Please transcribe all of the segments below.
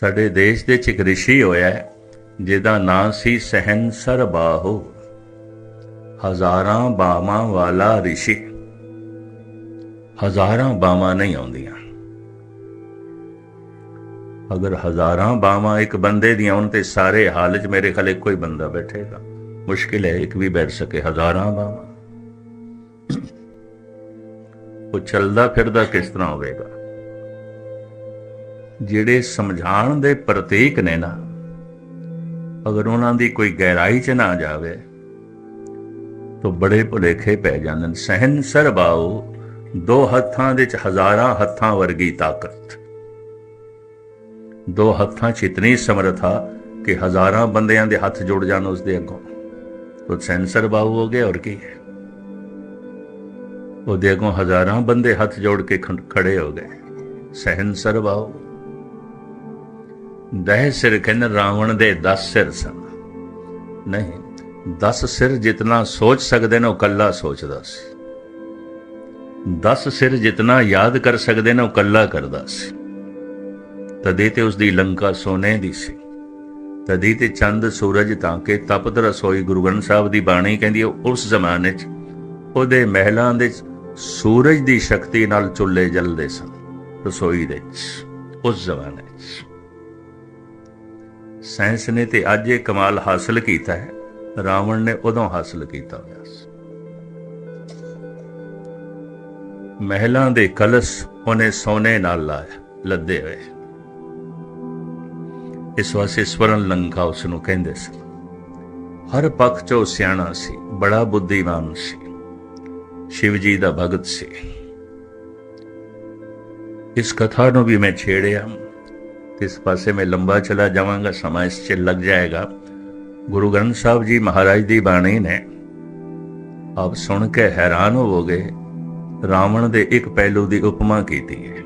ਸਾਡੇ ਦੇਸ਼ ਦੇ ਚ ਇੱਕ ਰਿਸ਼ੀ ਹੋਇਆ ਜਿਹਦਾ ਨਾਂ ਸੀ ਸਹਿਨਸਰ ਬਾਹੂ ਹਜ਼ਾਰਾਂ ਬਾਵਾਂ ਵਾਲਾ ਰਿਸ਼ੀ। ਹਜ਼ਾਰਾਂ ਬਾਵਾਂ ਨਹੀਂ ਆਉਂਦੀਆਂ। ਅਗਰ ਹਜ਼ਾਰਾਂ ਬਾਵਾਂ ਇੱਕ ਬੰਦੇ ਦੀਆਂ ਹੋਣ ਤੇ ਸਾਰੇ ਹਾਲ 'ਚ ਮੇਰੇ ਇੱਕੋ ਹੀ ਬੰਦਾ ਬੈਠੇਗਾ। ਮੁਸ਼ਕਿਲ ਹੈ, ਇੱਕ ਵੀ ਬੈਠ ਸਕੇ। ਹਜ਼ਾਰਾਂ ਬਾਵਾਂ ਉਹ ਚੱਲਦਾ ਫਿਰਦਾ ਕਿਸ ਤਰ੍ਹਾਂ ਹੋਵੇਗਾ? ਜਿਹੜੇ ਸਮਝਾਣ ਦੇ ਪ੍ਰਤੀਕ ਨੇ ਨਾ, ਅਗਰ ਉਹਨਾਂ ਦੀ ਕੋਈ ਗਹਿਰਾਈ 'ਚ ਨਾ ਜਾਵੇ, ਤਾਂ ਬੜੇ ਭੁਲੇਖੇ ਪੈ ਜਾਂਦੇ ਨੇ। ਸਹਿਨ ਸਰਬਾਉ ਦੋ ਹੱਥਾਂ ਦੇ ਚ ਹਜ਼ਾਰਾਂ ਹੱਥਾਂ ਵਰਗੀ ਤਾਕਤ। ਦੋ ਹੱਥਾਂ 'ਚ ਇਤਨੀ ਸਮਰਥਾ ਕਿ ਹਜ਼ਾਰਾਂ ਬੰਦਿਆਂ ਦੇ ਹੱਥ ਜੁੜ ਜਾਣ ਉਸ ਦੇ ਅੱਗੋਂ। ਤੋ ਸੈਂਸਰ ਬਾਹੂ ਹੋ ਗਿਆ ਔਰ ਕੀ ਹੈ? ਉਹਦੇ ਅੱਗੋਂ ਹਜ਼ਾਰਾਂ ਬੰਦੇ ਹੱਥ ਜੋੜ ਕੇ ਖੜੇ ਹੋ ਗਏ। ਸਹਿਨਸਰ ਬਾਹੂ ਦਹ ਸਿਰ ਕਹਿੰਦੇ ਰਾਵਣ ਦੇ 10 ਸਿਰ ਸਨ। ਨਹੀਂ 10 ਸਿਰ ਜਿਤਨਾ ਸੋਚ ਸਕਦੇ ਨੇ ਉਹ ਕੱਲਾ ਸੋਚਦਾ ਸੀ। 10 ਸਿਰ ਜਿਤਨਾ ਯਾਦ ਕਰ ਸਕਦੇ ਨੇ ਉਹ ਕੱਲਾ ਕਰਦਾ ਸੀ। ਤਦੇ ਤੇ ਉਸ ਦੀ ਲੰਕਾ ਸੋਨੇ ਦੀ ਸੀ। ਤਦੀ ਤੇ ਚੰਦ ਸੂਰਜ ਤਾਂ ਕੇ ਤਪਤ ਰਸੋਈ ਗੁਰੂ ਗ੍ਰੰਥ ਸਾਹਿਬ ਦੀ ਬਾਣੀ ਕਹਿੰਦੀ ਹੈ, ਉਸ ਜ਼ਮਾਨੇ 'ਚ ਉਹਦੇ ਮਹਿਲਾਂ ਦੇ ਸੂਰਜ ਦੀ ਸ਼ਕਤੀ ਨਾਲ ਚੁੱਲ੍ਹੇ ਜਲਦੇ ਸਨ ਰਸੋਈ ਦੇ ਉਸ ਜ਼ਮਾਨੇ 'ਚ। ਸਾਇੰਸ ਨੇ ਤੇ ਅੱਜ ਇਹ ਕਮਾਲ ਹਾਸਲ ਕੀਤਾ ਹੈ। ਰਾਵਣ ਨੇ ਉਦੋਂ ਹਾਸਲ ਕੀਤਾ ਹੋਇਆ ਸੀ। ਮਹਿਲਾਂ ਦੇ ਕਲਸ਼ ਉਹਨੇ ਸੋਨੇ ਨਾਲ ਲਾਇਆ, ਲੱਦੇ ਹੋਏ। ਇਸ ਵਾਸਤੇ ਸਵਰਨ ਲੰਕਾ ਉਸ ਨੂੰ ਕਹਿੰਦੇ ਸਨ ਹਰ ਪੱਖ ਚੋਂ ਸਿਆਣਾ ਸੀ, ਬੜਾ ਬੁੱਧੀਮਾਨ ਸੀ। ਸ਼ਿਵ ਜੀ ਦਾ ਭਗਤ ਸੀ। ਇਸ ਕਥਾ ਨੂੰ ਵੀ ਮੈਂ ਛੇੜਿਆ। ਇਸ ਪਾਸੇ ਮੈਂ ਲੰਬਾ ਚਲਾ ਜਾਵਾਂਗਾ ਸਮਾਂ ਇਸ 'ਚ ਲੱਗ ਗੁਰੂ ਗ੍ਰੰਥ ਸਾਹਿਬ ਜੀ ਮਹਾਰਾਜ ਦੀ ਬਾਣੀ ਨੇ ਆਪ ਸੁਣ ਕੇ ਹੈਰਾਨ ਹੋਵੋਗੇ ਰਾਵਣ ਦੇ ਇੱਕ ਪਹਿਲੂ ਦੀ ਉਪਮਾ ਕੀਤੀ ਹੈ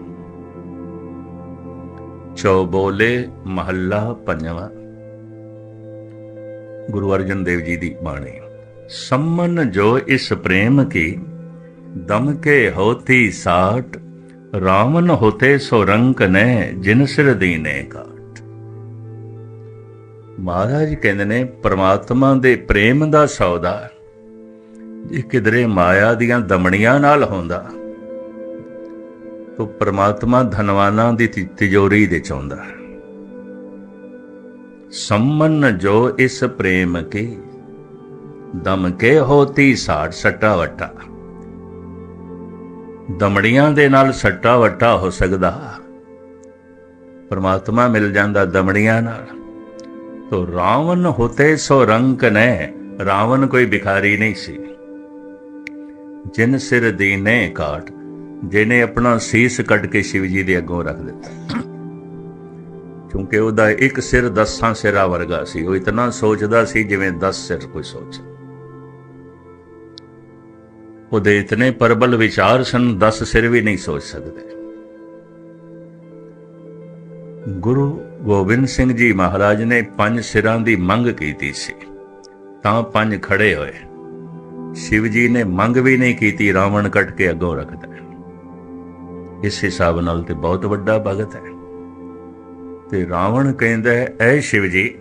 ਚੌਬੋਲੇ ਮਹੱਲਾ ਪੰਜਵਾਂ ਗੁਰੂ ਅਰਜਨ ਦੇਵ ਜੀ ਦੀ ਬਾਣੀ ਸੰਮਨ ਜੋ ਇਸ ਪ੍ਰੇਮ ਕੀ ਦਮ ਕੇ ਹੋਤੀ ਸਾਟ ਰਾਵਨ ਹੋਤੇ ਸੋ ਰੰਕ ਨੇ ਜਿਨ ਸਿਰ ਦੀਨੇ ਕਾਟ ਮਹਾਰਾਜ ਕਹਿੰਦੇ ਨੇ, ਪ੍ਰਮਾਤਮਾ ਦੇ ਪ੍ਰੇਮ ਦਾ ਸੌਦਾ ਜੇ ਕਿਧਰੇ ਮਾਇਆ ਦੀਆਂ ਦਮਣੀਆਂ ਨਾਲ ਹੁੰਦਾ, ਤੋ ਪ੍ਰਮਾਤਮਾ ਧਨਵਾਨਾਂ ਦੀ ਤੀ- ਤਿਜੋਰੀ ਦੇ ਚਾਹੁੰਦਾ ਸੰਮਨ ਜੋ ਇਸ ਪ੍ਰੇਮ ਕੇ, ਦਮ ਕੇ ਹੋਤੀ ਸਾੜ ਸੱਟਾ ਵਟਾ ਦਮੜੀਆਂ ਦੇ ਨਾਲ ਸੱਟਾ ਵੱਟਾ ਹੋ ਸਕਦਾ। ਪਰਮਾਤਮਾ ਮਿਲ ਜਾਂਦਾ ਦਮੜੀਆਂ ਨਾਲ। ਤੋ ਰਾਵਣ ਹੋਤੇ ਸੋ ਰੰਕ ਨੇ, ਰਾਵਣ ਕੋਈ ਭਿਖਾਰੀ ਨਹੀਂ ਸੀ। ਜਿਨ ਸਿਰ ਦੀਨੇ ਕਾਟ ਜਿਹਨੇ ਆਪਣਾ ਸੀਸ ਕੱਟ ਕੇ ਸ਼ਿਵ ਜੀ ਦੇ ਅੱਗੋਂ ਰੱਖ ਦਿੱਤਾ। ਕਿਉਂਕਿ ਉਹਦਾ ਇੱਕ ਸਿਰ ਦਸਾਂ ਸਿਰਾਂ ਵਰਗਾ ਸੀ, ਉਹ ਇਤਨਾ ਸੋਚਦਾ ਸੀ ਜਿਵੇਂ 10 ਸਿਰ ਕੋਈ ਸੋਚੇ। ਉਹਦੇ ਇਤਨੇ ਪਰਬਲ ਵਿਚਾਰ ਸਨ 10 ਸਿਰ ਵੀ ਨਹੀਂ ਸੋਚ ਸਕਦੇ। ਗੁਰੂ ਗੋਬਿੰਦ ਸਿੰਘ ਜੀ ਮਹਾਰਾਜ ਨੇ ਪੰਜ ਸਿਰਾਂ ਦੀ ਮੰਗ ਕੀਤੀ ਸੀ। ਤਾਂ ਪੰਜ ਖੜੇ ਹੋਏ। ਸ਼ਿਵ ਜੀ ਨੇ ਮੰਗ ਵੀ ਨਹੀਂ ਕੀਤੀ, ਰਾਵਣ ਕੱਟ ਕੇ ਅੱਗੋਂ ਰੱਖਦਾ ਇਸ ਹਿਸਾਬ ਨਾਲ ਤੇ ਬਹੁਤ ਵੱਡਾ ਭਗਤ ਹੈ। ਤੇ ਰਾਵਣ ਕਹਿੰਦਾ ਹੈ, ਐ ਸ਼ਿਵ ਜੀ,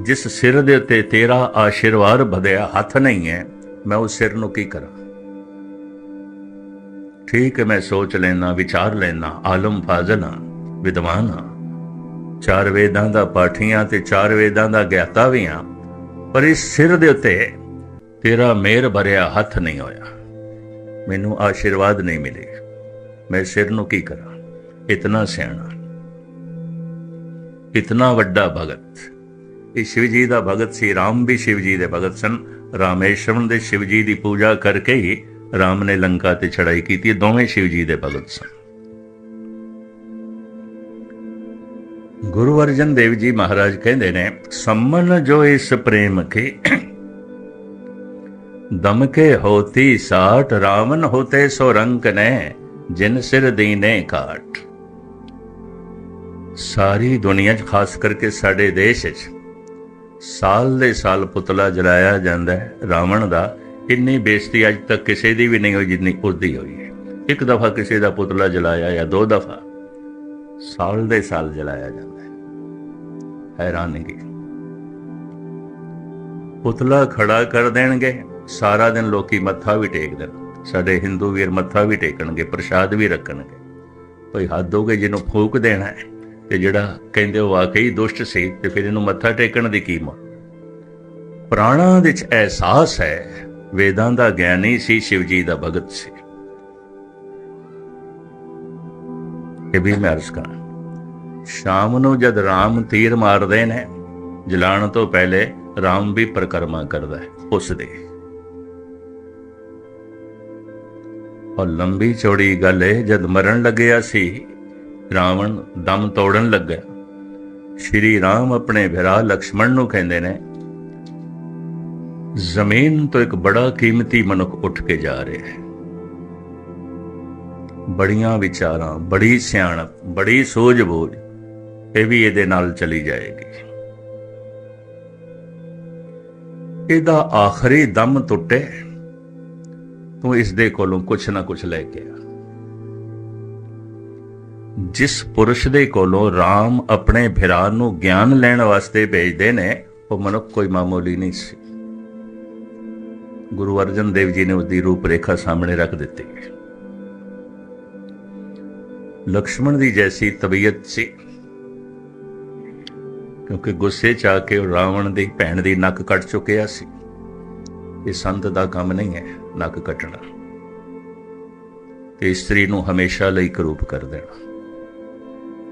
ਜਿਸ ਸਿਰ ਦੇ ਉੱਤੇ ਤੇਰਾ ਆਸ਼ੀਰਵਾਦ ਵਧਿਆ, ਹੱਥ ਨਹੀਂ ਹੈ ਮੈਂ ਉਸ ਸਿਰ ਨੂੰ ਕੀ ਕਰਾਂ? ਠੀਕ ਹੈ, ਮੈਂ ਸੋਚ ਲੈਣਾ ਵਿਚਾਰ ਲੈਣਾ ਆਲਮ ਫਾਜ਼ਲ ਹਾਂ, ਵਿਦਵਾਨ ਹਾਂ। ਚਾਰ ਵੇਦਾਂ ਦਾ ਪਾਠੀਆਂ ਤੇ ਚਾਰ ਵੇਦਾਂ ਦਾ ਗਿਆਤਾ ਵੀ ਹਾਂ। ਪਰ ਇਸ ਸਿਰ ਦੇ ਉੱਤੇ ਤੇਰਾ ਮਿਹਰ ਭਰਿਆ ਹੱਥ ਨਹੀਂ ਹੋਇਆ। ਮੈਨੂੰ ਆਸ਼ੀਰਵਾਦ ਨਹੀਂ ਮਿਲੇ। ਮੈਂ ਸਿਰ ਨੂੰ ਕੀ ਕਰਾਂ? ਇਤਨਾ ਸਿਆਣਾ। ਇਤਨਾ ਵੱਡਾ ਭਗਤ। ਇਹ ਸ਼ਿਵ ਜੀ ਦਾ ਭਗਤ ਸੀ, ਰਾਮ ਵੀ ਸ਼ਿਵ ਜੀ ਦੇ ਭਗਤ ਸਨ। ਰਾਮੇਸ਼ਵਰ ਦੇ ਸ਼ਿਵ ਜੀ ਦੀ ਪੂਜਾ ਕਰਕੇ ਹੀ ਰਾਮ ਨੇ ਲੰਕਾ ਤੇ ਚੜਾਈ ਕੀਤੀ। ਦੋਵੇਂ ਸ਼ਿਵ ਜੀ ਦੇ ਭਗਤ ਸਨ। ਗੁਰੂ ਅਰਜਨ ਦੇਵ ਜੀ ਮਹਾਰਾਜ ਕਹਿੰਦੇ ਨੇ, ਸੰਮਨ ਜੋ ਇਸ ਪ੍ਰੇਮ ਕੇ, ਦਮ ਕੇ ਹੋਤੀ ਸਾਟ ਰਾਵਨ ਹੋਤੇ ਸੋ ਰੰਕ ਨੇ, ਜਿਨ ਸਿਰ ਦੀਨੇ ਕਾਟ ਸਾਰੀ ਦੁਨੀਆ 'ਚ, ਖਾਸ ਕਰਕੇ ਸਾਡੇ ਦੇਸ਼ 'ਚ ਸਾਲ ਦੇ ਸਾਲ ਪੁਤਲਾ ਜਲਾਇਆ ਜਾਂਦਾ ਹੈ। ਰਾਵਣ ਦਾ ਇੰਨੀ ਬੇਇੱਜ਼ਤੀ ਅੱਜ ਤੱਕ ਕਿਸੇ ਦੀ ਵੀ ਨਹੀਂ ਹੋਈ ਜਿੰਨੀ ਉਸਦੀ ਹੋਈ ਹੈ। ਇੱਕ ਦਫਾ ਕਿਸੇ ਦਾ ਪੁਤਲਾ ਜਲਾਇਆ ਜਾਂ ਦੋ ਦਫਾ ਸਾਲ ਦੇ ਸਾਲ ਜਲਾਇਆ ਜਾਂਦਾ ਹੈ। ਹੈਰਾਨਗੀ ਪੁਤਲਾ ਖੜਾ ਕਰ ਦੇਣਗੇ, ਸਾਰਾ ਦਿਨ ਲੋਕੀ ਮੱਥਾ ਵੀ ਟੇਕਦੇ ਨੇ। ਸਾਡੇ ਹਿੰਦੂ ਵੀਰ ਮੱਥਾ ਵੀ ਟੇਕਣਗੇ, ਪ੍ਰਸ਼ਾਦ ਵੀ ਰੱਖਣਗੇ। ਭਈ ਹੱਦ ਹੋ ਗਈ ਜਿਹਨੂੰ ਫੂਕ ਦੇਣਾ ਹੈ। ਤੇ ਜਿਹੜਾ ਕਹਿੰਦੇ ਉਹ ਵਾਕਈ ਦੁਸ਼ਟ ਸੀ, ਤੇ ਫਿਰ ਇਹਨੂੰ ਮੱਥਾ ਟੇਕਣ ਦੀ ਕੀ ਮੋਹ ਪ੍ਰਾਣਾਂ ਵਿੱਚ ਅਹਿਸਾਸ ਹੈ, ਵੇਦਾਂ ਦਾ ਗਿਆਨੀ ਸੀ ਸ਼ਿਵ ਜੀ ਦਾ ਭਗਤ ਸੀ। ਇਹ ਵੀ ਮੈਂ ਅਰਜ਼ ਕਰਾਂ। ਸ਼ਾਮ ਨੂੰ ਜਦ ਰਾਮ ਤੀਰ ਮਾਰਦੇ ਨੇ, ਜਲਾਣ ਤੋਂ ਪਹਿਲੇ ਰਾਮ ਵੀ ਪ੍ਰਕਰਮਾ ਕਰਦਾ ਹੈ ਉਸ ਦੇ ਔਰ ਲੰਬੀ ਚੌੜੀ ਗੱਲ ਹੈ ਜਦ ਮਰਨ ਲੱਗਿਆ ਸੀ ਰਾਵਣ ਦਮ ਤੋੜਨ ਲੱਗਾ। ਸ਼੍ਰੀ ਰਾਮ ਆਪਣੇ ਭਰਾ ਲక్ష్మణ ਨੂੰ ਕਹਿੰਦੇ ਨੇ, ਜ਼ਮੀਨ ਤੋਂ ਇੱਕ ਬੜਾ ਕੀਮਤੀ ਮਨੁੱਖ ਉੱਠ ਕੇ ਜਾ ਰਿਹਾ ਹੈ। ਬੜੀਆਂ ਵਿਚਾਰਾਂ, ਬੜੀ ਸਿਆਣਪ, ਬੜੀ ਸੋਝ ਬੋਝ, ਇਹ ਵੀ ਇਹਦੇ ਨਾਲ ਚਲੀ ਜਾਏਗੀ। ਇਹਦਾ ਆਖਰੀ ਦਮ ਟੁੱਟੇ ਤੂੰ ਇਸ ਦੇ ਕੋਲੋਂ ਕੁਛ ਨਾ ਕੁਛ ਲੈ ਕੇ ਆ। ਜਿਸ ਪੁਰਸ਼ ਦੇ ਕੋਲੋਂ RAM ਆਪਣੇ ਭਰਾ ਨੂੰ ਗਿਆਨ ਲੈਣ ਵਾਸਤੇ ਭੇਜਦੇ ਨੇ, ਉਹ ਮਨੁੱਖ ਕੋਈ ਮਾਮੂਲੀ ਨਹੀਂ ਸੀ। ਗੁਰੂ ਅਰਜਨ ਦੇਵ ਜੀ ਨੇ ਉਸ ਦੀ ਰੂਪ ਰੇਖਾ ਸਾਹਮਣੇ ਰੱਖ ਦਿੱਤੀ। ਲਕਸ਼ਮਣ ਦੀ ਜੈਸੀ ਤਬੀਅਤ ਸੀ, ਕਿਉਂਕਿ ਗੁੱਸੇ ਚ ਆ ਕੇ ਉਹ ਰਾਵਣ ਦੀ ਭੈਣ ਦੀ ਨੱਕ ਕੱਟ ਚੁੱਕਿਆ ਸੀ। ਇਹ ਸੰਤ ਦਾ ਕੰਮ ਨਹੀਂ ਹੈ, ਨੱਕ ਕੱਟਣਾ। ਤੇ ਇਸਤਰੀ ਨੂੰ ਹਮੇਸ਼ਾ ਲਈ ਕਰੂਪ ਕਰ ਦੇਣਾ।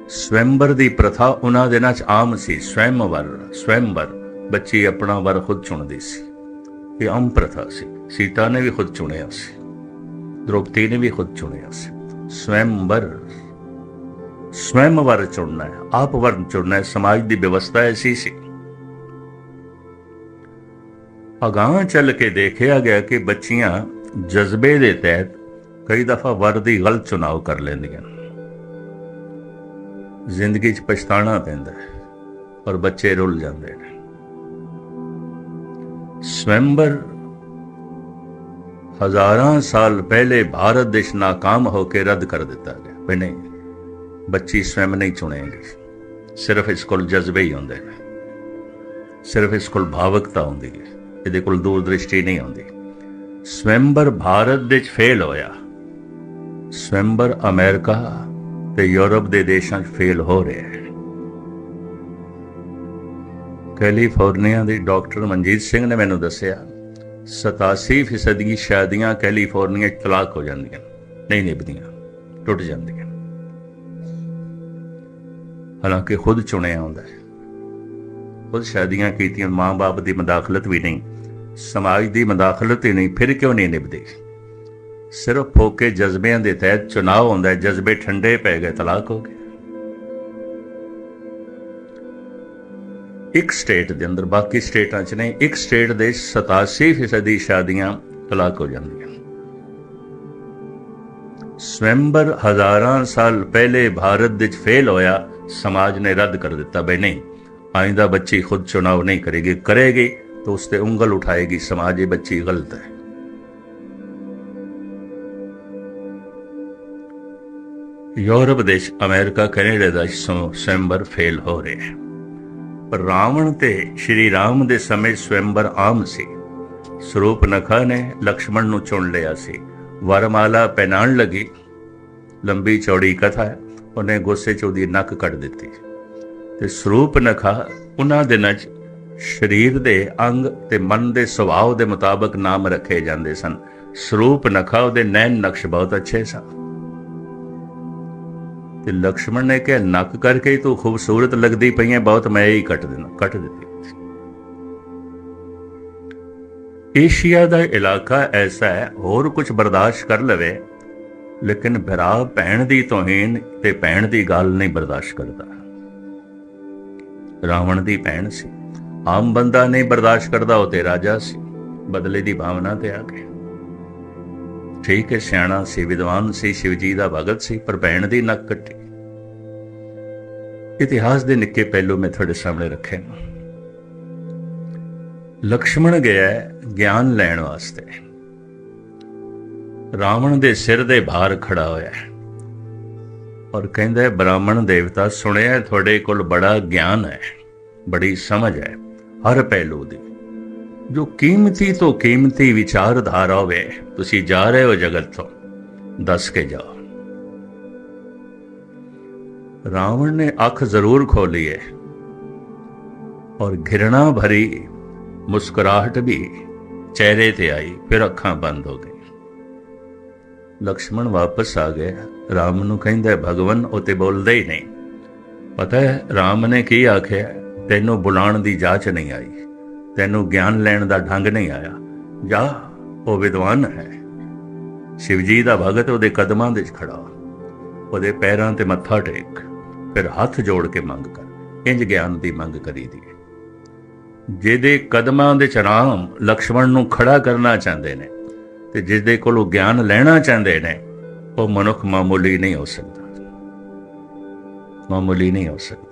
ਸਵੈੰਬਰ ਦੀ ਪ੍ਰਥਾ ਉਹਨਾਂ ਦਿਨਾਂ 'ਚ ਆਮ ਸੀ। ਸਵੈੰਵਰ, ਸਵੈੰਬਰ, ਬੱਚੀ ਆਪਣਾ ਵਰ ਖੁਦ ਚੁਣਦੀ ਸੀ। ਇਹ ਆਮ ਪ੍ਰਥਾ ਸੀ। ਸੀਤਾ ਨੇ ਵੀ ਖੁਦ ਚੁਣਿਆ ਸੀ। ਦ੍ਰੋਪਦੀ ਨੇ ਵੀ ਖੁਦ ਚੁਣਿਆ ਸੀ। ਸਵੈੰਬਰ ਸਵੈਮ ਵਰ ਚੁਣਨਾ ਹੈ। ਆਪ ਵਰ ਚੁਣਨਾ ਹੈ। ਸਮਾਜ ਦੀ ਵਿਵਸਥਾ ਐਸੀ ਸੀ। ਅਗਾਹ ਚੱਲ ਕੇ ਦੇਖਿਆ ਗਿਆ ਕਿ ਬੱਚੀਆਂ ਜਜ਼ਬੇ ਦੇ ਤਹਿਤ ਕਈ ਦਫਾ ਵਰ ਦੀ ਗਲਤ ਚੁਣਾਵ ਕਰ ਲੈਂਦੀਆਂ। ਜ਼ਿੰਦਗੀ 'ਚ ਪਛਤਾਣਾ ਪੈਂਦਾ ਹੈ ਔਰ ਬੱਚੇ ਰੁੱਲ ਜਾਂਦੇ ਨੇ। ਸਵੈੰਬਰ ਹਜ਼ਾਰਾਂ ਸਾਲ ਪਹਿਲੇ ਭਾਰਤ ਦੇਸ਼ ਨਾਕਾਮ ਹੋ ਕੇ ਰੱਦ ਕਰ ਦਿੱਤਾ ਗਿਆ। ਵੀ ਨਹੀਂ, ਬੱਚੀ ਸਵੈਮ ਨਹੀਂ ਚੁਣੇਗੀ। ਸਿਰਫ ਇਸ ਕੋਲ ਜਜ਼ਬੇ ਹੀ ਹੁੰਦੇ ਨੇ। ਸਿਰਫ ਇਸ ਕੋਲ ਭਾਵਕਤਾ ਹੁੰਦੀ ਹੈ। ਇਹਦੇ ਕੋਲ ਦੂਰ ਦ੍ਰਿਸ਼ਟੀ ਨਹੀਂ ਹੁੰਦੀ। ਸਵੈੰਬਰ ਭਾਰਤ ਦੇ ਵਿੱਚ ਫੇਲ ਹੋਇਆ। ਸਵੈੰਬਰ ਅਮਰੀਕਾ ਤੇ ਯੂਰਪ ਦੇ ਦੇਸ਼ਾਂ 'ਚ ਫੇਲ ਹੋ ਰਿਹਾ ਹੈ। ਕੈਲੀਫੋਰਨੀਆ ਦੇ ਡਾਕਟਰ ਮਨਜੀਤ ਸਿੰਘ ਨੇ ਮੈਨੂੰ ਦੱਸਿਆ 87% ਦੀ ਸ਼ਾਦੀਆਂ ਕੈਲੀਫੋਰਨੀਆ 'ਚ ਤਲਾਕ ਹੋ ਜਾਂਦੀਆਂ, ਨਹੀਂ ਨਿਭਦੀਆਂ, ਟੁੱਟ ਜਾਂਦੀਆਂ। ਹਾਲਾਂਕਿ ਖੁਦ ਚੁਣਿਆ ਹੁੰਦਾ ਹੈ। ਖੁਦ ਸ਼ਾਦੀਆਂ ਕੀਤੀਆਂ ਮਾਂ-ਬਾਪ ਦੀ ਮਦਾਖਲਤ ਵੀ ਨਹੀਂ, ਸਮਾਜ ਦੀ ਮਦਾਖਲਤ ਹੀ ਨਹੀਂ, ਫਿਰ ਕਿਉਂ ਨਹੀਂ ਨਿਭਦੇ? ਸਿਰਫ ਹੋ ਕੇ ਜਜ਼ਬਿਆਂ ਦੇ ਤਹਿਤ ਚੁਣਾਅ ਹੁੰਦਾ ਹੈ, ਜਜ਼ਬੇ ਠੰਡੇ ਪੈ ਗਏ, ਤਲਾਕ ਹੋ ਗਏ। ਇੱਕ ਸਟੇਟ ਦੇ ਅੰਦਰ ਬਾਕੀ ਸਟੇਟਾਂ 'ਚ ਨਹੀਂ, ਇੱਕ ਸਟੇਟ ਦੇ 87% ਦੀ ਸ਼ਾਦੀਆਂ ਤਲਾਕ ਹੋ ਜਾਂਦੀਆਂ। ਸਵੈਂਬਰ ਹਜ਼ਾਰਾਂ ਸਾਲ ਪਹਿਲੇ ਭਾਰਤ ਵਿੱਚ ਫੇਲ ਹੋਇਆ, ਸਮਾਜ ਨੇ ਰੱਦ ਕਰ ਦਿੱਤਾ ਬਈ ਨਹੀਂ ਆਇੰਦਾ ਬੱਚੀ ਖੁਦ ਚੁਣਾਵ ਨਹੀਂ ਕਰੇਗੀ ਕਰੇਗੀ ਤਾਂ ਉਸ ਤੇ ਉਂਗਲ ਉਠਾਏਗੀ, ਸਮਾਜ ਇਹ ਬੱਚੀ ਗਲਤ ਹੈ। ਯੂਰਪ ਦੇਸ਼, ਅਮਰੀਕਾ, ਕੈਨੇਡਾ ਦਾ ਸਵੈਂਬਰ ਫੇਲ ਹੋ ਰਿਹਾ ਹੈ। ਪਰ ਰਾਵਣ ਤੇ ਸ਼੍ਰੀ ਰਾਮ ਦੇ ਸਮੇਂ ਸਵੈਂਬਰ ਆਮ ਸੀ। ਸਰੂਪ ਨਖਾ ਨੇ ਲਕਸ਼ਮਣ ਨੂੰ ਚੁਣ ਲਿਆ ਸੀ। ਵਰਮਾਲਾ ਪਹਿਨਾਣ ਲੱਗੀ। ਲੰਬੀ ਚੌੜੀ ਕਥਾ ਉਹਨੇ ਗੁੱਸੇ 'ਚ ਉਹਦੀ ਨੱਕ ਕੱਟ ਦਿੱਤੀ। ਤੇ ਸਰੂਪ ਨਖਾ ਉਹਨਾਂ ਦਿਨਾਂ 'ਚ ਸਰੀਰ ਦੇ ਅੰਗ ਤੇ ਮਨ ਦੇ ਸੁਭਾਅ ਦੇ ਮੁਤਾਬਕ ਨਾਮ ਰੱਖੇ ਜਾਂਦੇ ਸਨ। ਸਰੂਪ ਨਖਾ ਉਹਦੇ ਨੈਣ ਨਕਸ਼ ਬਹੁਤ ਅੱਛੇ ਸਨ। ਤੇ ਲਕਸ਼ਮਣ ਨੇ ਕਿਹਾ, ਨੱਕ ਕਰਕੇ ਹੀ ਤੂੰ ਖੂਬਸੂਰਤ ਲੱਗਦੀ ਪਈ ਹੈ ਬਹੁਤ ਮੈਂ ਹੀ ਕੱਟ ਦੇਣਾ ਕੱਟ ਦਿੱਤੀ। ਏਸ਼ੀਆ ਦਾ ਇਲਾਕਾ ਐਸਾ ਹੈ, ਹੋਰ ਕੁਝ ਬਰਦਾਸ਼ਤ ਕਰ ਲਵੇ, ਲੇਕਿਨ ਭਰਾ ਭੈਣ ਦੀ ਤੋਹੀਨ ਤੇ ਭੈਣ ਦੀ ਗੱਲ ਨਹੀਂ ਬਰਦਾਸ਼ਤ ਕਰਦਾ। ਰਾਵਣ ਦੀ ਭੈਣ ਸੀ। ਆਮ ਬੰਦਾ ਨਹੀਂ ਬਰਦਾਸ਼ਤ ਕਰਦਾ, ਉਹ ਤੇ ਰਾਜਾ ਸੀ। ਬਦਲੇ ਦੀ ਭਾਵਨਾ ਤੇ ਆ ਗਿਆ। ਠੀਕ ਹੈ, ਸਿਆਣਾ ਸੀ, ਵਿਦਵਾਨ ਸੀ ਸ਼ਿਵਜੀ ਦਾ ਭਗਤ ਸੀ, ਪਰ ਭੈਣ ਦੀ ਨੱਕ ਕੱਟੀ। ਇਤਿਹਾਸ ਦੇ ਨਿੱਕੇ ਪਹਿਲੂ ਮੈਂ ਤੁਹਾਡੇ ਸਾਹਮਣੇ ਰੱਖੇ ਲਕਸ਼ਮਣ ਗਿਆ ਗਿਆਨ ਲੈਣ ਵਾਸਤੇ। ਰਾਵਣ ਦੇ ਸਿਰ ਦੇ ਭਾਰ ਖੜਾ ਹੋਇਆ ਔਰ ਕਹਿੰਦਾ ਬ੍ਰਾਹਮਣ ਦੇਵਤਾ, ਸੁਣਿਆ ਤੁਹਾਡੇ ਕੋਲ ਬੜਾ ਗਿਆਨ ਹੈ, ਬੜੀ ਸਮਝ ਹੈ, ਹਰ ਪਹਿਲੂ ਦੀ। ਜੋ ਕੀਮਤੀ ਤੋਂ ਕੀਮਤੀ ਵਿਚਾਰਧਾਰਾ ਹੋਵੇ, ਤੁਸੀਂ ਜਾ ਰਹੇ ਹੋ ਜਗਤ ਤੋਂ। ਦੱਸ ਕੇ ਜਾਓ। ਰਾਵਣ ਨੇ ਅੱਖ ਜ਼ਰੂਰ ਖੋਲੀ ਹੈ ਔਰ ਘਿਰਣਾ ਭਰੀ ਮੁਸਕਰਾਹਟ ਵੀ ਚਿਹਰੇ ਤੇ ਆਈ, ਫਿਰ ਅੱਖਾਂ ਬੰਦ ਹੋ ਗਈ ਲਕਸ਼ਮਣ ਵਾਪਸ ਆ ਗਿਆ ਰਾਮ ਨੂੰ ਕਹਿੰਦਾ, ਭਗਵਾਨ, ਉਹ ਤੇ ਬੋਲਦਾ ਹੀ ਨਹੀਂ। ਪਤਾ ਹੈ, ਰਾਮ ਨੇ ਕੀ ਆਖਿਆ? ਤੈਨੂੰ ਬੁਲਾਉਣ ਦੀ ਜਾਚ ਨਹੀਂ ਆਈ। ਤੈਨੂੰ ਗਿਆਨ ਲੈਣ ਦਾ ਢੰਗ ਨਹੀਂ ਆਇਆ। ਜਾ, ਉਹ ਵਿਦਵਾਨ ਹੈ। ਸ਼ਿਵਜੀ ਦਾ ਭਗਤ ਉਹਦੇ ਕਦਮਾਂ ਦੇ ਖੜਾ। ਉਹਦੇ ਪੈਰਾਂ ਤੇ ਮੱਥਾ ਟੇਕ। ਫਿਰ ਹੱਥ ਜੋੜ ਕੇ ਮੰਗ ਕਰ। ਇੰਜ ਗਿਆਨ ਦੀ ਮੰਗ ਕਰੀ ਦੀ ਜਿਹਦੇ ਕਦਮਾਂ ਦੇ ਚਰਾਮ ਲਕਸ਼ਮਣ ਨੂੰ ਖੜਾ ਕਰਨਾ ਚਾਹੁੰਦੇ ਨੇ ਤੇ ਜਿਸ ਦੇ ਉਹ ਗਿਆਨ ਲੈਣਾ ਚਾਹੁੰਦੇ ਨੇ, ਉਹ ਮਨੁੱਖ ਮਾਮੂਲੀ ਨਹੀਂ ਹੋ ਸਕਦਾ। ਮਾਮੂਲੀ ਨਹੀਂ ਹੋ ਸਕਦਾ।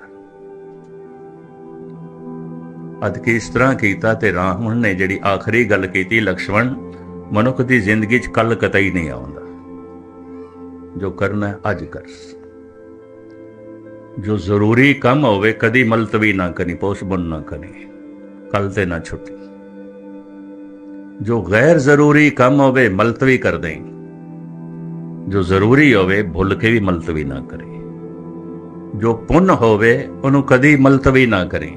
ਅਦ ਕਿ ਇਸ ਤਰ੍ਹਾਂ ਕੀਤਾ ਤੇ ਰਾਵਣ ਨੇ ਜਿਹੜੀ ਆਖਰੀ ਗੱਲ ਕੀਤੀ ਲਕਸ਼ਮਣ, ਮਨੁੱਖ ਦੀ ਜ਼ਿੰਦਗੀ 'ਚ ਕੱਲ ਕਤਈ ਨਹੀਂ ਆਉਂਦਾ। ਜੋ ਕਰਨਾ ਹੈ, ਅੱਜ ਕਰ। ਜੋ ਜ਼ਰੂਰੀ ਕੰਮ ਹੋਵੇ, ਕਦੀ ਮਲਤਵੀ ਨਾ ਕਰੀ ਪੋਸਟਪੋਨ ਨਾ ਕਰੀ ਕੱਲ ਤੇ ਨਾ ਛੁੱਟੀ। ਜੋ ਗੈਰ ਜ਼ਰੂਰੀ ਕੰਮ ਹੋਵੇ, ਮਲਤਵੀ ਕਰ ਦੇ ਜੋ ਜ਼ਰੂਰੀ ਹੋਵੇ, ਭੁੱਲ ਕੇ ਵੀ ਮਲਤਵੀ ਨਾ ਕਰੇ। ਜੋ ਪੁੰਨ ਹੋਵੇ, ਉਹਨੂੰ ਕਦੀ ਮਲਤਵੀ ਨਾ ਕਰੇ।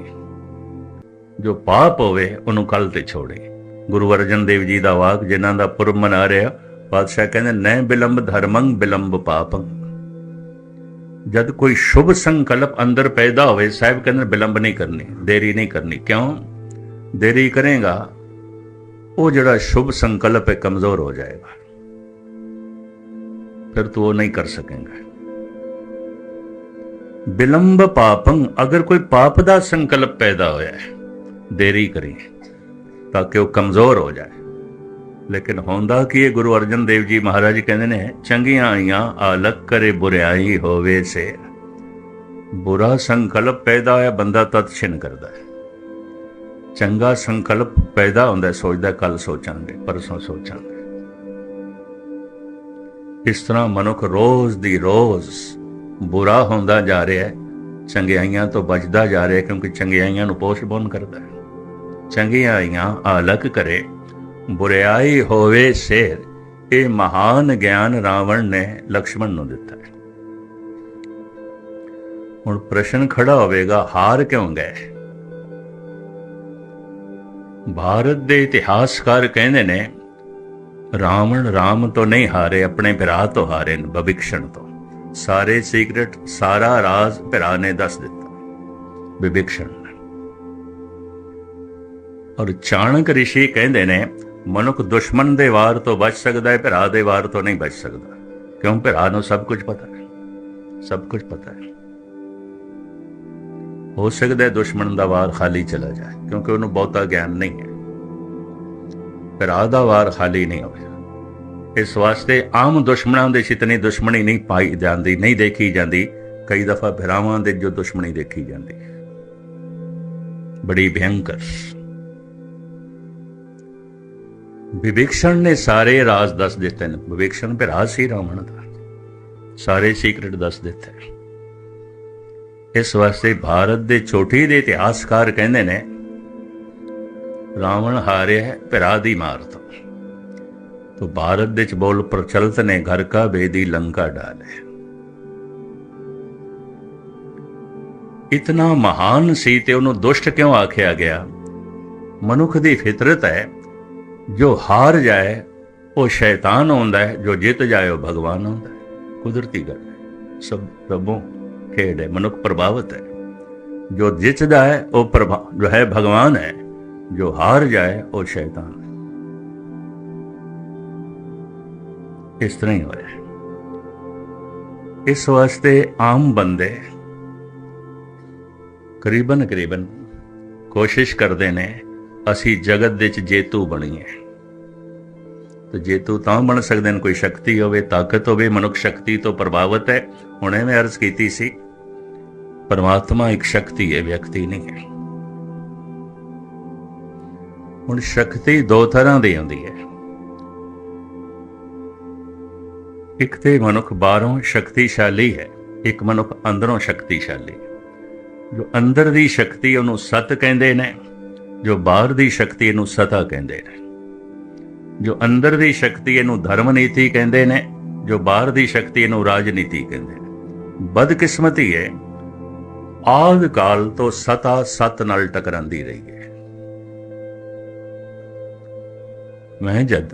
ਜੋ ਪਾਪ ਹੋਵੇ, ਉਹਨੂੰ ਕੱਲ ਤੇ ਛੋੜੇ। ਗੁਰੂ ਅਰਜਨ ਦੇਵ ਜੀ ਦਾ ਵਾਕ, ਜਿਨ੍ਹਾਂ ਦਾ ਪੁਰਬ ਮਨਾ ਰਿਹਾ, ਪਾਤਸ਼ਾਹ ਕਹਿੰਦੇ ਨੈ ਬਿਲੰਬ ਧਰਮੰ, ਬਿਲੰਬ ਪਾਪੰ। ਜਦ ਕੋਈ ਸ਼ੁਭ ਸੰਕਲਪ ਅੰਦਰ ਪੈਦਾ ਹੋਵੇ, ਸਾਹਿਬ ਕਹਿੰਦੇ, ਬਿਲੰਬ ਨਹੀਂ ਕਰਨੀ, ਦੇਰੀ ਨਹੀਂ ਕਰਨੀ। ਕਿਉਂ? ਦੇਰੀ ਕਰੇਗਾ, ਉਹ ਜਿਹੜਾ ਸ਼ੁਭ ਸੰਕਲਪ ਹੈ, ਕਮਜ਼ੋਰ ਹੋ ਜਾਏਗਾ। ਫਿਰ ਤੂੰ ਉਹ ਨਹੀਂ ਕਰ ਸਕੇਗਾ। ਬਿਲੰਬ ਪਾਪੰ, ਅਗਰ ਕੋਈ ਪਾਪ ਦਾ ਸੰਕਲਪ ਪੈਦਾ ਹੋਇਆ ਹੈ ਦੇਰੀ ਕਰੀ ਤਾਂ ਕਿ ਉਹ ਕਮਜ਼ੋਰ ਹੋ ਜਾਏ। ਲੇਕਿਨ ਹੁੰਦਾ ਕੀ ਇਹ ਗੁਰੂ ਅਰਜਨ ਦੇਵ ਜੀ ਮਹਾਰਾਜ ਕਹਿੰਦੇ ਨੇ, ਚੰਗੀਆਂ ਆਈਆਂ, ਆਲਕ ਕਰੇ ਬੁਰਾਈ ਹੋਵੇ ਸੇ। ਬੁਰਾ ਸੰਕਲਪ ਪੈਦਾ ਹੋਇਆ, ਬੰਦਾ ਤਤ ਛਿਨ ਕਰਦਾ ਹੈ। ਚੰਗਾ ਸੰਕਲਪ ਪੈਦਾ ਹੁੰਦਾ, ਸੋਚਦਾ ਕੱਲ ਸੋਚਾਂਗੇ, ਪਰਸੋਂ ਸੋਚਾਂਗੇ। ਇਸ ਤਰ੍ਹਾਂ ਮਨੁੱਖ ਰੋਜ਼ ਦੀ ਰੋਜ਼ ਬੁਰਾ ਹੁੰਦਾ ਜਾ ਰਿਹਾ ਹੈ, ਚੰਗਿਆਈਆਂ ਤੋਂ ਬਚਦਾ ਜਾ ਰਿਹਾ ਕਿਉਂਕਿ ਚੰਗਿਆਈਆਂ ਨੂੰ ਪੋਸਟਪੋਨ ਕਰਦਾ ਹੈ। ਚੰਗਿਆਈਆਂ ਆਲਕ ਕਰੇ। ਬੁਰਿਆਈ ਹੋਵੇ ਸੇਰ, ਇਹ ਮਹਾਨ ਗਿਆਨ ਰਾਵਣ ਨੇ ਲਕਸ਼ਮਣ ਨੂੰ ਦਿੱਤਾ ਹੈ। ਹੁਣ ਪ੍ਰਸ਼ਨ ਖੜਾ ਹੋਵੇਗਾ, ਹਾਰ ਕਿਉਂ ਗਏ? ਭਾਰਤ ਦੇ ਇਤਿਹਾਸਕਾਰ ਕਹਿੰਦੇ ਨੇ, ਰਾਵਣ ਰਾਮ ਤੋਂ ਨਹੀਂ ਹਾਰੇ, ਆਪਣੇ ਭਰਾ ਤੋਂ ਹਾਰੇ ਨੇ ਵਿਭੀਸ਼ਣ ਤੋਂ। ਸਾਰੇ ਸੀਕ੍ਰੇਟ ਸਾਰਾ ਰਾਜ਼ ਭਰਾ ਨੇ ਦੱਸ ਦਿੱਤਾ। ਵਿਭੀਸ਼ਣ ਔਰ ਚਾਣਕ ਰਿਸ਼ੀ ਕਹਿੰਦੇ ਨੇ, ਮਨੁੱਖ ਦੁਸ਼ਮਣ ਦੇ ਵਾਰ ਤੋਂ ਬਚ ਸਕਦਾ ਹੈ, ਭਰਾ ਦੇ ਵਾਰ ਤੋਂ ਨਹੀਂ ਬਚ ਸਕਦਾ। ਕਿਉਂ? ਭਰਾ ਨੂੰ ਸਭ ਕੁਝ ਪਤਾ ਹੈ। ਸਭ ਕੁਝ ਪਤਾ ਹੈ। ਹੋ ਸਕਦਾ ਹੈ ਦੁਸ਼ਮਣ ਦਾ ਵਾਰ ਖਾਲੀ ਚਲਾ ਜਾਏ, ਕਿਉਂਕਿ ਉਹਨੂੰ ਬਹੁਤਾ ਗਿਆਨ ਨਹੀਂ ਹੈ। ਭਰਾ ਦਾ ਵਾਰ ਖਾਲੀ ਨਹੀਂ ਹੋਇਆ। ਇਸ ਵਾਸਤੇ ਆਮ ਦੁਸ਼ਮਣਾਂ ਦੇ ਇਤਨੀ ਦੁਸ਼ਮਣੀ ਨਹੀਂ ਪਾਈ ਜਾਂਦੀ, ਨਹੀਂ ਦੇਖੀ ਜਾਂਦੀ। ਕਈ ਦਫਾ ਭਰਾਵਾਂ ਦੇ ਜੋ ਦੁਸ਼ਮਣੀ ਦੇਖੀ ਜਾਂਦੀ ਬੜੀ ਭਿਆਨਕ ਵਿਵੇਕਸ਼ਣ ਨੇ ਸਾਰੇ ਰਾਜ਼ ਦੱਸ ਦਿੱਤੇ ਨੇ। ਵਿਵੇਕਸ਼ਣ ਭਰਾ ਸੀ, ਰਾਵਣ ਦਾ। ਸਾਰੇ ਸੀਕ੍ਰੇਟ ਦੱਸ ਦਿੱਤੇ। ਇਸ ਵਾਸਤੇ ਭਾਰਤ ਦੇ ਛੋਟੀ ਦੇ ਇਤਿਹਾਸਕਾਰ ਕਹਿੰਦੇ ਨੇ, ਰਾਵਣ ਹਾਰਿਆ ਹੈ, ਭਰਾ ਦੀ ਮਾਰ ਤੋਂ। ਤੋ ਭਾਰਤ ਦੇ ਚ ਬੋਲ ਪ੍ਰਚਲਿਤ ਨੇ, ਘਰ ਕਾ ਬੇਦੀ ਲੰਕਾ ਡਾਲੇ। ਇਤਨਾ ਮਹਾਨ ਸੀ ਤੇ ਉਹਨੂੰ ਦੁਸ਼ਟ ਕਿਉਂ ਆਖਿਆ ਗਿਆ? ਮਨੁੱਖ ਦੀ ਫਿਤਰਤ ਹੈ ਜੋ ਹਾਰ ਜਾਏ, ਉਹ ਸ਼ੈਤਾਨ ਹੁੰਦਾ ਹੈ, ਜੋ ਜਿੱਤ ਜਾਏ, ਉਹ ਭਗਵਾਨ ਹੁੰਦਾ ਹੈ। ਕੁਦਰਤੀ ਗੱਲ ਹੈ। ਸਭ ਰੱਬੋਂ ਖੇਡ ਹੈ, ਮਨੁੱਖ ਪ੍ਰਭਾਵਿਤ ਹੈ। ਜੋ ਜਿੱਤਦਾ ਹੈ, ਉਹ ਪ੍ਰਭਾ, ਜੋ ਹੈ ਭਗਵਾਨ ਹੈ, ਜੋ ਹਾਰ ਜਾਏ, ਉਹ ਸ਼ੈਤਾਨ ਹੈ। ਇਸ ਤਰ੍ਹਾਂ ਹੀ ਹੋਇਆ ਇਸ ਵਾਸਤੇ ਆਮ ਬੰਦੇ ਕਰੀਬਨ ਕਰੀਬਨ ਕੋਸ਼ਿਸ਼ ਕਰਦੇ ਨੇ ਅਸੀਂ ਜਗਤ ਦੇ ਵਿੱਚ ਜੇਤੂ ਬਣੀਏ। ਤੇ ਜੇਤੂ ਤਾਂ ਬਣ ਸਕਦੇ ਨੇ, ਕੋਈ ਸ਼ਕਤੀ ਹੋਵੇ, ਤਾਕਤ ਹੋਵੇ, ਮਨੁੱਖ ਸ਼ਕਤੀ ਤੋਂ ਪ੍ਰਭਾਵਿਤ ਹੈ। ਹੁਣੇ ਮੈਂ ਅਰਜ਼ ਕੀਤੀ ਸੀ, ਪਰਮਾਤਮਾ ਇੱਕ ਸ਼ਕਤੀ ਹੈ, ਵਿਅਕਤੀ ਨਹੀਂ ਹੈ। ਹੁਣ ਸ਼ਕਤੀ ਦੋ ਤਰ੍ਹਾਂ ਦੀ ਹੁੰਦੀ ਹੈ। ਇੱਕ ਤੇ ਮਨੁੱਖ ਬਾਹਰੋਂ ਸ਼ਕਤੀਸ਼ਾਲੀ ਹੈ, ਇੱਕ ਮਨੁੱਖ ਅੰਦਰੋਂ ਸ਼ਕਤੀਸ਼ਾਲੀ ਜੋ ਅੰਦਰ ਦੀ ਸ਼ਕਤੀ ਉਹਨੂੰ ਸਤ ਕਹਿੰਦੇ ਨੇ ਜੋ ਬਾਹਰ ਦੀ ਸ਼ਕਤੀ ਇਹਨੂੰ ਸਤਾ ਕਹਿੰਦੇ ਨੇ। ਜੋ ਅੰਦਰ ਦੀ ਸ਼ਕਤੀ ਇਹਨੂੰ ਧਰਮ ਨੀਤੀ ਕਹਿੰਦੇ ਨੇ, ਜੋ ਬਾਹਰ ਦੀ ਸ਼ਕਤੀ ਇਹਨੂੰ ਰਾਜਨੀਤੀ ਕਹਿੰਦੇ ਨੇ। ਬਦਕਿਸਮਤੀ ਹੈ। ਆਦ ਕਾਲ ਤੋਂ ਸਤਾ ਸਤ ਨਾਲ ਟਕਰਾਂਦੀ ਰਹੀ ਹੈ। ਮੈਂ ਜਦ